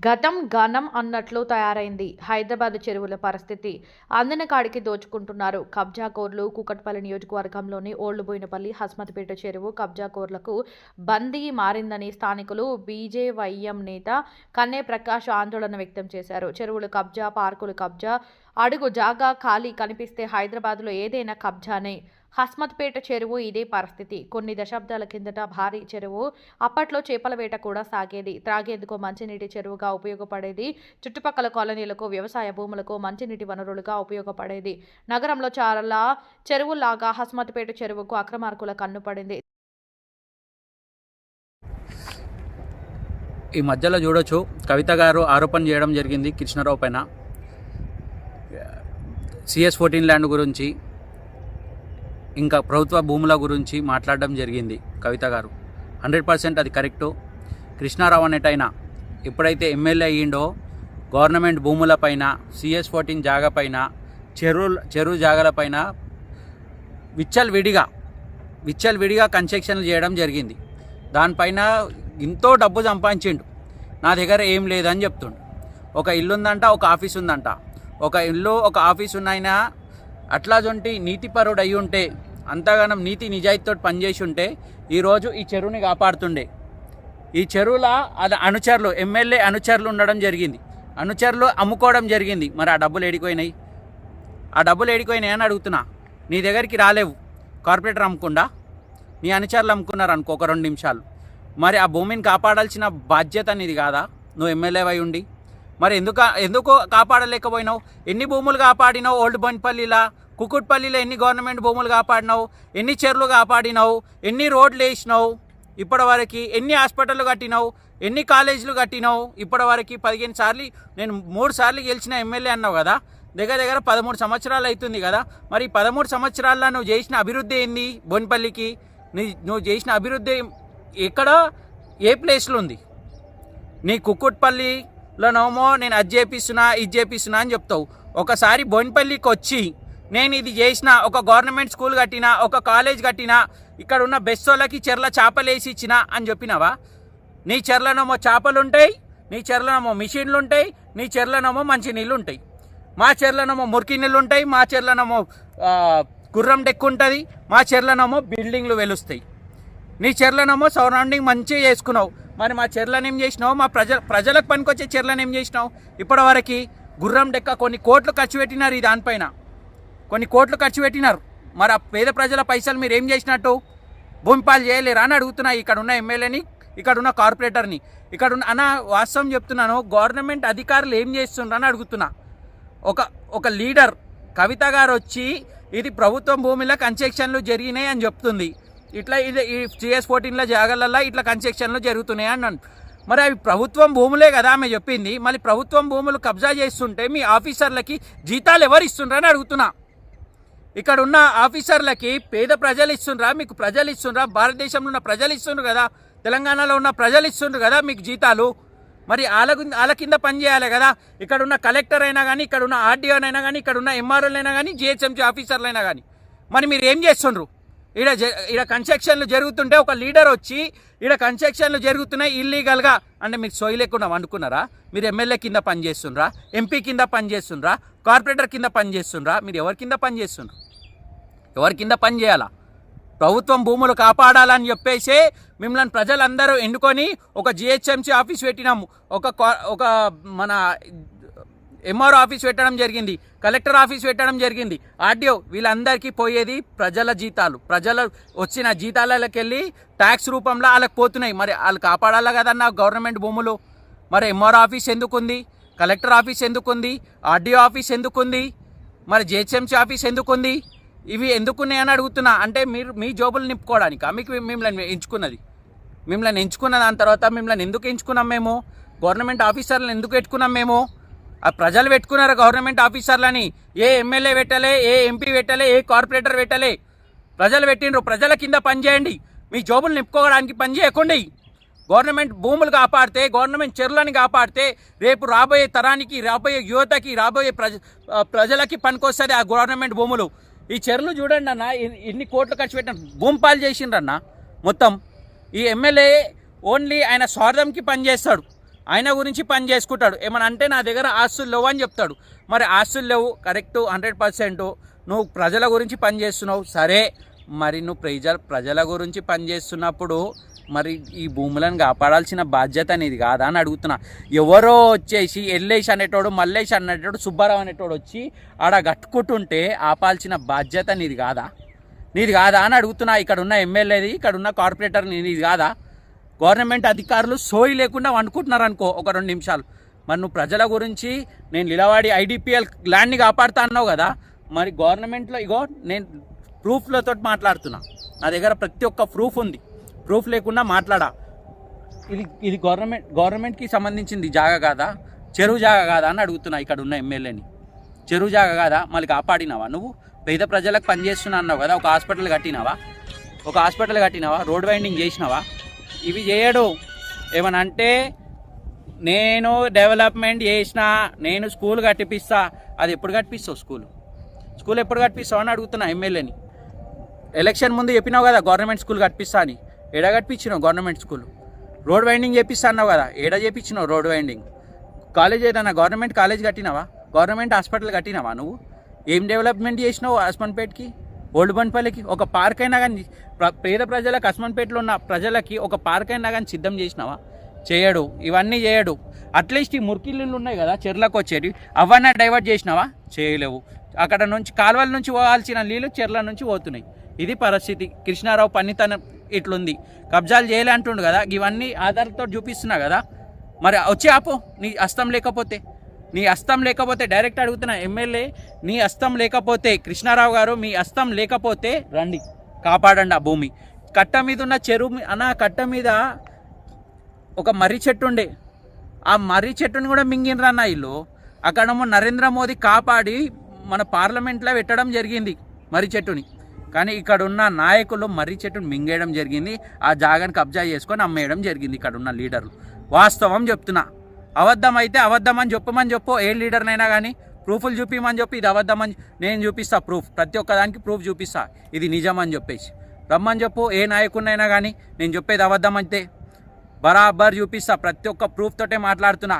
గతం ఘనం అన్నట్లు తయారైంది. హైదరాబాద్ చెరువుల పరిస్థితి అందిన కాడికి దోచుకుంటున్నారు. కబ్జాకోర్లు కూకట్పల్లి నియోజకవర్గంలోని ఓల్డ్బోయినపల్లి హస్మత్పేట చెరువు కబ్జాకోర్లకు బందీ మారిందని స్థానికులు బీజేవైఎం నేత కన్నే ప్రకాష్ ఆందోళన వ్యక్తం చేశారు. చెరువులు కబ్జా పార్కులు కబ్జా అడుగు జాగా ఖాళీ కనిపిస్తే హైదరాబాద్లో ఏదైనా కబ్జానే హస్మత్పేట చెరువు ఇదే పరిస్థితి. కొన్ని దశాబ్దాల కిందట భారీ చెరువు అప్పట్లో చేపల వేట కూడా సాగేది. త్రాగేందుకు మంచినీటి చెరువుగా ఉపయోగపడేది. చుట్టుపక్కల కాలనీలకు వ్యవసాయ భూములకు మంచినీటి వనరులుగా ఉపయోగపడేది. నగరంలో చాలా చెరువులాగా హస్మత్పేట చెరువుకు అక్రమార్కుల కన్ను పడింది. ఈ మధ్యలో చూడొచ్చు కవిత గారు ఆరోపణ చేయడం జరిగింది కృష్ణారావు పైన. సిఎస్ ఫోర్టీన్ ల్యాండ్ గురించి ఇంకా ప్రభుత్వ భూముల గురించి మాట్లాడడం జరిగింది కవిత గారు. హండ్రెడ్ పర్సెంట్ అది కరెక్టు. కృష్ణారావు అనేటైనా ఎప్పుడైతే ఎమ్మెల్యే అయ్యిండో గవర్నమెంట్ భూములపైన సిఎస్ ఫోర్టీన్ జాగపైన చెరువు చెరువు జాగాలపైన విచ్చల్ విడిగా విచ్చల్ విడిగా కన్స్ట్రక్షన్లు చేయడం జరిగింది. దానిపైన ఎంతో డబ్బు సంపాదించిండు. నా దగ్గర ఏం లేదని చెప్తుండు. ఒక ఇల్లు ఉందంట ఒక ఆఫీస్ ఉందంట ఒక ఇల్లు ఒక ఆఫీస్ ఉన్నాయినా అట్లాంటి నీతిపరుడు అయి ఉంటే అంతగానం నీతి నిజాయితీతో పనిచేసి ఉంటే ఈరోజు ఈ చెరువుని కాపాడుతుండే. ఈ చెరువుల అది అనుచరులు ఎమ్మెల్యే అనుచరులు ఉండడం జరిగింది. అనుచరులు అమ్ముకోవడం జరిగింది. మరి ఆ డబ్బులు ఏడిపోయినాయి ఆ డబ్బులు ఏడిపోయినాయి అని అడుగుతున్నా. నీ దగ్గరికి రాలేవు. కార్పొరేటర్ అమ్ముకుండా నీ అనుచరులు అమ్ముకున్నారు అనుకో ఒక రెండు నిమిషాలు. మరి ఆ భూమిని కాపాడాల్సిన బాధ్యత నీది కాదా? నువ్వు ఎమ్మెల్యే అయి ఉండి మరి ఎందుకు ఎందుకు కాపాడలేకపోయినావు? ఎన్ని భూములు కాపాడినావు ఓల్డ్ బొన్పల్లిలా? కుకుట్పల్లిలో ఎన్ని గవర్నమెంట్ భూములు కాపాడినావు? ఎన్ని చెర్లు కాపాడినావు? ఎన్ని రోడ్లు వేసినావు? ఇప్పటివరకు ఎన్ని హాస్పిటళ్ళు కట్టినావు? ఎన్ని కాలేజీలు కట్టినావు? ఇప్పటివరకు పదిహేను సార్లు నేను మూడు సార్లు గెలిచిన ఎమ్మెల్యే అన్నావు కదా? దగ్గర దగ్గర పదమూడు సంవత్సరాలు అవుతుంది కదా? మరి పదమూడు సంవత్సరాల్లో నువ్వు చేసిన అభివృద్ధి ఏంది బొన్పల్లికి? నీ నువ్వు చేసిన అభివృద్ధి ఎక్కడ ఏ ప్లేస్లో ఉంది? నీ లోనేమో నేను అది చేపిస్తున్నా ఇది చేపిస్తున్నా అని చెప్తావు. ఒకసారి బోయినపల్లికి వచ్చి నేను ఇది చేసిన ఒక గవర్నమెంట్ స్కూల్ కట్టినా ఒక కాలేజ్ కట్టినా ఇక్కడ ఉన్న బెస్సోళ్ళకి చెర్ల చేపలు వేసి ఇచ్చిన అని చెప్పినావా? నీ చెర్లనేమో చేపలు ఉంటాయి నీ చెర్లనేమో మిషన్లు ఉంటాయి నీ చెర్లనేమో మంచి నీళ్ళు ఉంటాయి మా చెర్లనేమో మురికి నీళ్ళు ఉంటాయి మా చెర్లనేమో గుర్రం డెక్కు ఉంటుంది మా చెర్లనేమో బిల్డింగ్లు వెలుస్తాయి. నీ చెర్లనేమో సరౌండింగ్ మంచిగా చేసుకున్నావు. మరి మా చెర్లను ఏం చేసినావు? మా ప్రజ ప్రజలకు పనికొచ్చే చెర్లను ఏం చేసినావు? ఇప్పటివరకు గుర్రం డెక్క కొన్ని కోట్లు ఖర్చు పెట్టినారు ఈ దానిపైన. కొన్ని కోట్లు ఖర్చు పెట్టినారు. మరి ఆ పేద ప్రజల పైసలు మీరు ఏం చేసినట్టు? భూమిపాలు చేయలేరా అని అడుగుతున్నా ఇక్కడ ఉన్న ఎమ్మెల్యేని ఇక్కడ ఉన్న కార్పొరేటర్ని. ఇక్కడ ఉన్న అన్న వాస్తవం చెప్తున్నాను గవర్నమెంట్ అధికారులు ఏం చేస్తున్నారని అడుగుతున్నా. ఒక ఒక లీడర్ కవిత గారు వచ్చి ఇది ప్రభుత్వం భూమిలో కన్స్ట్రక్షన్లు జరిగినాయి అని చెప్తుంది. ఇట్లా ఇది ఈ సిఎస్ ఫోర్టీన్లో జాగాలల్లో ఇట్లా కన్స్ట్రక్షన్లు జరుగుతున్నాయి అన్నాను మరి అవి ప్రభుత్వం భూములే కదా ఆమె చెప్పింది. మళ్ళీ ప్రభుత్వం భూములు కబ్జా చేస్తుంటే మీ ఆఫీసర్లకి జీతాలు ఎవరు ఇస్తుండ్రని అడుగుతున్నా. ఇక్కడ ఉన్న ఆఫీసర్లకి పేద ప్రజలు ఇస్తుండ్రా మీకు ప్రజలు ఇస్తుండ్రా భారతదేశంలో ఉన్న ప్రజలు ఇస్తుండ్రు కదా తెలంగాణలో ఉన్న ప్రజలు ఇస్తుండ్రు కదా మీకు జీతాలు. మరి వాళ్ళ గు- వాళ్ళ కింద పని చేయాలి కదా. ఇక్కడ ఉన్న కలెక్టర్ అయినా కానీ ఇక్కడ ఉన్న ఆర్డీఓనైనా కానీ ఇక్కడ ఉన్న ఎంఆర్ఓలైనా కానీ జిహెచ్ఎంసీ ఆఫీసర్లైనా కానీ మరి మీరు ఏం చేస్తుండ్రు? ఈడ జ- ఈడ కన్స్ట్రక్షన్లు జరుగుతుంటే ఒక లీడర్ వచ్చి ఈడ కన్స్ట్రక్షన్లు జరుగుతున్నాయి ఇల్లీగల్గా అంటే మీరు సోయి లేకుండా వండుకున్నారా? మీరు ఎమ్మెల్యే కింద పనిచేస్తుండ్రా ఎంపీ కింద పనిచేస్తుండ్రా కార్పొరేటర్ కింద పనిచేస్తుండ్రా మీరు ఎవరి కింద పనిచేస్తుండ్రు ఎవరి కింద పనిచేయాలా ప్రభుత్వం భూములు కాపాడాలని చెప్పేసి మిమ్మల్ని ప్రజలందరూ ఎన్నుకొని ఒక జిహెచ్ఎంసీ ఆఫీస్ పెట్టినాము. ఒక ఒక మన ఎంఆర్ఓ ఆఫీస్ పెట్టడం జరిగింది కలెక్టర్ ఆఫీస్ పెట్టడం జరిగింది. ఆర్డీఓ వీళ్ళందరికీ పోయేది ప్రజల జీతాలు. ప్రజల వచ్చిన జీతాలకి వెళ్ళి ట్యాక్స్ రూపంలో వాళ్ళకి పోతున్నాయి. మరి వాళ్ళు కాపాడాలి కదన్న గవర్నమెంట్ భూములు? మరి ఎంఆర్ఓ ఆఫీస్ ఎందుకుంది? కలెక్టర్ ఆఫీస్ ఎందుకుంది? ఆర్డీఓ ఆఫీస్ ఎందుకుంది? మరి జిహెచ్ఎంసీ ఆఫీస్ ఎందుకుంది? ఇవి ఎందుకున్నాయని అడుగుతున్నా. అంటే మీరు మీ జోబులు నింపుకోవడానికి? మీకు మిమ్మల్ని ఎంచుకున్నది. మిమ్మల్ని ఎంచుకున్న దాని తర్వాత మిమ్మల్ని ఎందుకు ఎంచుకున్నాం మేము? గవర్నమెంట్ ఆఫీసర్లను ఎందుకు పెట్టుకున్నాం మేము? ప్రజలు పెట్టుకున్నారు గవర్నమెంట్ ఆఫీసర్లని. ఏ ఎమ్మెల్యే పెట్టలే ఏ ఎంపీ పెట్టలే ఏ కార్పొరేటర్ పెట్టలే. ప్రజలు పెట్టిండ్రు. ప్రజల కింద పనిచేయండి మీ జోబులు నింపుకోవడానికి పనిచేయకండి గవర్నమెంట్ భూములు కాపాడితే గవర్నమెంట్ చెరువులను కాపాడితే రేపు రాబోయే తరానికి రాబోయే యువతకి రాబోయే ప్రజ ప్రజలకి పనికొస్తుంది ఆ గవర్నమెంట్ భూములు. ఈ చెరువులు చూడండి అన్న ఎన్ని- కోట్లు ఖర్చు పెట్టిన భూమిపాలు చేసిండ్రన్న మొత్తం. ఈ ఎమ్మెల్యే ఓన్లీ ఆయన స్వార్థంకి పనిచేస్తాడు ఆయన గురించి పని చేసుకుంటాడు. ఏమన్నా అంటే నా దగ్గర ఆస్తులు లేవు అని చెప్తాడు. మరి ఆస్తులు లేవు కరెక్ట్ హండ్రెడ్ పర్సెంట్ నువ్వు ప్రజల గురించి పని చేస్తున్నావు. సరే మరి నువ్వు ప్రజల ప్రజల గురించి పని చేస్తున్నప్పుడు మరి ఈ భూములను కాపాడాల్సిన బాధ్యత అనేది కాదా అని అడుగుతున్నా. ఎవరో వచ్చేసి ఎల్లేసి అనేటోడు మల్లేసి అనేటోడు సుబ్బారావు అనేటోడు వచ్చి ఆడ కట్టుకుంటుంటే ఆపాల్సిన బాధ్యత నీది కాదా? నీది కాదా అని అడుగుతున్నా. ఇక్కడ ఉన్న ఎమ్మెల్యేది ఇక్కడ ఉన్న కార్పొరేటర్ నీది కాదా? గవర్నమెంట్ అధికారులు సోయి లేకుండా వండుకుంటున్నారు అనుకో ఒక రెండు నిమిషాలు. మరి నువ్వు ప్రజల గురించి నేను నిలవాడి ఐడిపిఎల్ ల్యాండ్ని కాపాడుతా అన్నావు కదా మరి గవర్నమెంట్లో ఇగో నేను ప్రూఫ్లతో మాట్లాడుతున్నా. నా దగ్గర ప్రతి ఒక్క ప్రూఫ్ ఉంది. ప్రూఫ్ లేకుండా మాట్లాడా. ఇది ఇది గవర్నమెంట్ గవర్నమెంట్కి సంబంధించింది జాగా కాదా? చెరువు జాగా కాదా అని అడుగుతున్నా ఇక్కడ ఉన్న ఎమ్మెల్యేని. చెరువు జాగా కాదా? మళ్ళీ కాపాడినావా నువ్వు? పేద ప్రజలకు పనిచేస్తున్నా అన్నావు కదా ఒక హాస్పిటల్ కట్టినావా? ఒక హాస్పిటల్ కట్టినావా? రోడ్ వైండింగ్ చేసినావా? ఇవి చేయడు. ఏమనంటే నేను డెవలప్మెంట్ చేసిన నేను స్కూల్ కట్టిపిస్తా అది ఎప్పుడు కట్టిపిస్తావు స్కూల్? స్కూల్ ఎప్పుడు కట్టిపిస్తావు అని అడుగుతున్నా ఎమ్మెల్యేని. ఎలక్షన్ ముందు చెప్పినావు కదా గవర్నమెంట్ స్కూల్ కట్టిపిస్తా అని. ఎడ కట్టించినావు గవర్నమెంట్ స్కూల్? రోడ్ వైండింగ్ చేపిస్తా అన్నావు కదా ఏడ చేపించినావు రోడ్ వైండింగ్? కాలేజ్ ఏదన్నా గవర్నమెంట్ కాలేజ్ కట్టినావా? గవర్నమెంట్ హాస్పిటల్ కట్టినావా నువ్వు? ఏం డెవలప్మెంట్ చేసినావు హస్మన్పేట్కి ఓల్డ్ బండ్పల్లికి ఒక పార్క్ అయినా కానీ పేద ప్రజలకు అస్మన్పేటలో ఉన్న ప్రజలకి ఒక పార్క్ అయినా కానీ సిద్ధం చేసినావా? చేయడు. ఇవన్నీ చేయడు. అట్లీస్ట్ ఈ మురికిళ్ళు ఉన్నాయి కదా చెర్లకు వచ్చేవి అవన్నీ డైవర్ట్ చేసినావా? చేయలేవు. అక్కడ నుంచి కాలువల నుంచి పోవాల్సిన నీళ్ళు చెర్ల నుంచి పోతున్నాయి. ఇది పరిస్థితి. కృష్ణారావు పనితనం ఇట్లుంది. కబ్జాలు చేయలే అంటుండు కదా. ఇవన్నీ ఆధార్తో చూపిస్తున్నా కదా. మరి వచ్చి ఆపు. నీ హస్తం లేకపోతే. నీ హస్తం లేకపోతే డైరెక్ట్ అడుగుతున్న ఎమ్మెల్యే నీ హస్తం లేకపోతే కృష్ణారావు గారు మీ హస్తం లేకపోతే రండి కాపాడండి ఆ భూమి. కట్ట మీద ఉన్న చెరువు అన్న కట్ట మీద ఒక మర్రి చెట్టు ఉండే. ఆ మర్రి చెట్టుని కూడా మింగినరన్న వీళ్ళు? ఇల్లు నరేంద్ర మోదీ కాపాడి మన పార్లమెంట్లో పెట్టడం జరిగింది మర్రి చెట్టుని. కానీ ఇక్కడ ఉన్న నాయకులు మర్రి చెట్టుని మింగేయడం జరిగింది. ఆ జాగాను కబ్జా చేసుకొని అమ్మేయడం జరిగింది ఇక్కడ ఉన్న లీడర్లు. వాస్తవం చెప్తున్నా. అబద్ధం అయితే అబద్ధం అని చెప్పమని చెప్పు. ఏ లీడర్నైనా కానీ ప్రూఫ్లు చూపిమని చెప్పి. ఇది అబద్ధం అని నేను చూపిస్తా ప్రూఫ్. ప్రతి ఒక్కదానికి ప్రూఫ్ చూపిస్తా. ఇది నిజం అని చెప్పేసి. రమ్మని చెప్పు. ఏ నాయకుడినైనా కానీ నేను చెప్పేది అబద్ధం అయితే బరాబర్ చూపిస్తా. ప్రతి ఒక్క ప్రూఫ్ తోటే మాట్లాడుతున్నా.